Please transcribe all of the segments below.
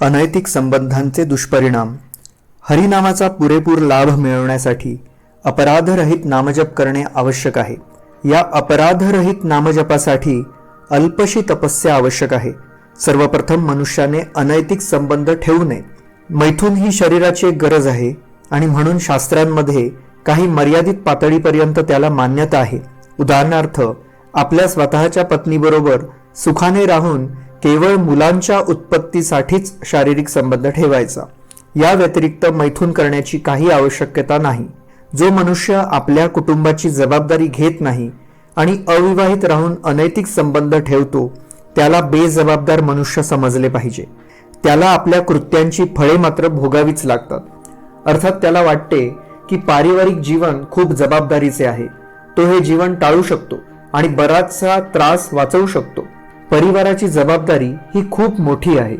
अनैतिक संबंधांचे दुष्परिणाम. हरिनामाचा पुरेपूर लाभ मिळवण्यासाठी अपराधरहित नामजप करणे आवश्यक आहे. या अपराधरहित नामजपासाठी अल्पशी तपस्या आवश्यक आहे. सर्वप्रथम मनुष्याने अनैतिक संबंध ठेवू नये. मैथून ही शरीराची एक गरज आहे आणि म्हणून शास्त्रांमध्ये काही मर्यादित पातळीपर्यंत त्याला मान्यता आहे. उदाहरणार्थ आपल्या स्वतःच्या पत्नीबरोबर सुखाने राहून केवळ मुलांच्या उत्पत्तीसाठीच शारीरिक संबंध ठेवायचा. या व्यतिरिक्त मैथून करण्याची काही आवश्यकता नाही. जो मनुष्य आपल्या कुटुंबाची जबाबदारी घेत नाही आणि अविवाहित राहून अनैतिक संबंध ठेवतो त्याला बेजबाबदार मनुष्य समजले पाहिजे. त्याला आपल्या कृत्यांची फळे मात्र भोगावीच लागतात. अर्थात त्याला वाटते की पारिवारिक जीवन खूप जबाबदारीचे आहे. तो हे जीवन टाळू शकतो आणि बराचसा त्रास वाचवू शकतो. परिवाराची जबाबदारी ही खूप मोठी आहे.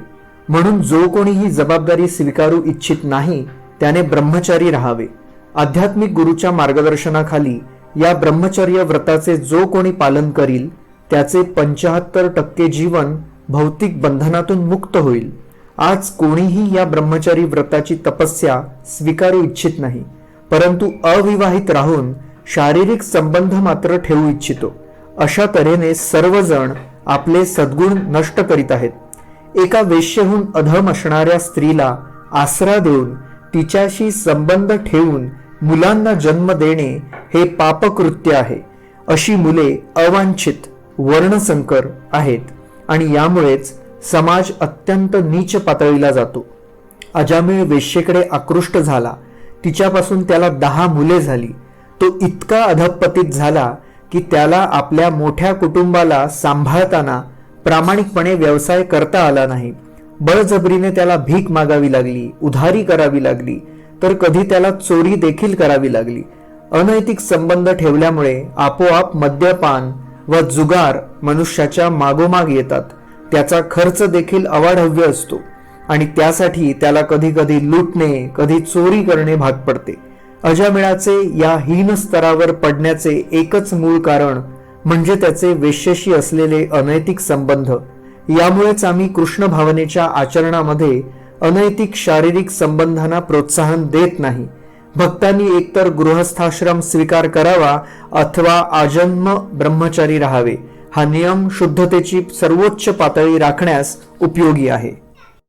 म्हणून जो कोणी ही जबाबदारी स्वीकारू इच्छित नाही त्याने ब्रह्मचारी राहावे. आध्यात्मिक गुरुच्या मार्गदर्शनाखाली या ब्रह्मचर्य व्रताचे जो कोणी पालन करील त्याचे पंचाहत्तर टक्के जीवन भौतिक बंधनातून मुक्त होईल. आज कोणीही या ब्रह्मचारी व्रताची तपस्या स्वीकारू इच्छित नाही परंतु अविवाहित राहून शारीरिक संबंध मात्र ठेवू इच्छितो. अशा तऱ्हेने सर्वजण आपले सद्गुण नष्ट करीत आहेत. एका वेश्येहून अधम असणाऱ्या स्त्रीला आसरा देऊन तिच्याशी संबंध ठेवून मुलांना जन्म देणे हे पापकृत्य आहे. अशी मुले अवांछित वर्णसंकर आहेत आणि यामुळेच समाज अत्यंत नीच पातळीला जातो. अजामिळ वेश्येकडे आकृष्ट झाला. तिच्यापासून त्याला दहा मुले झाली. तो इतका अधपतित झाला की त्याला आपल्या मोठ्या कुटुंबाला सांभाळताना प्रामाणिकपणे व्यवसाय करता आला नाही. बळजबरीने त्याला भीक मागावी लागली उधारी करावी लागली तर कधी त्याला चोरी देखील करावी लागली. अनैतिक संबंध ठेवल्यामुळे आपोआप मद्यपान व जुगार मनुष्याच्या मागोमाग येतात. त्याचा खर्च देखील अवाढव्य असतो आणि त्यासाठी त्याला कधी कधी लुटणे कधी चोरी करणे भाग पडते. अजामिळाचे या हीन स्तरावर पडण्याचे एकच मूळ कारण म्हणजे त्याचे वेश्यशी असलेले अनैतिक संबंध. यामुळेच आम्ही कृष्ण भावनेच्या आचरणामध्ये अनैतिक शारीरिक संबंधांना प्रोत्साहन देत नाही. भक्तांनी एकतर गृहस्थाश्रम स्वीकार करावा अथवा आजन्म ब्रह्मचारी राहावे. हा नियम शुद्धतेची सर्वोच्च पातळी राखण्यास उपयोगी आहे.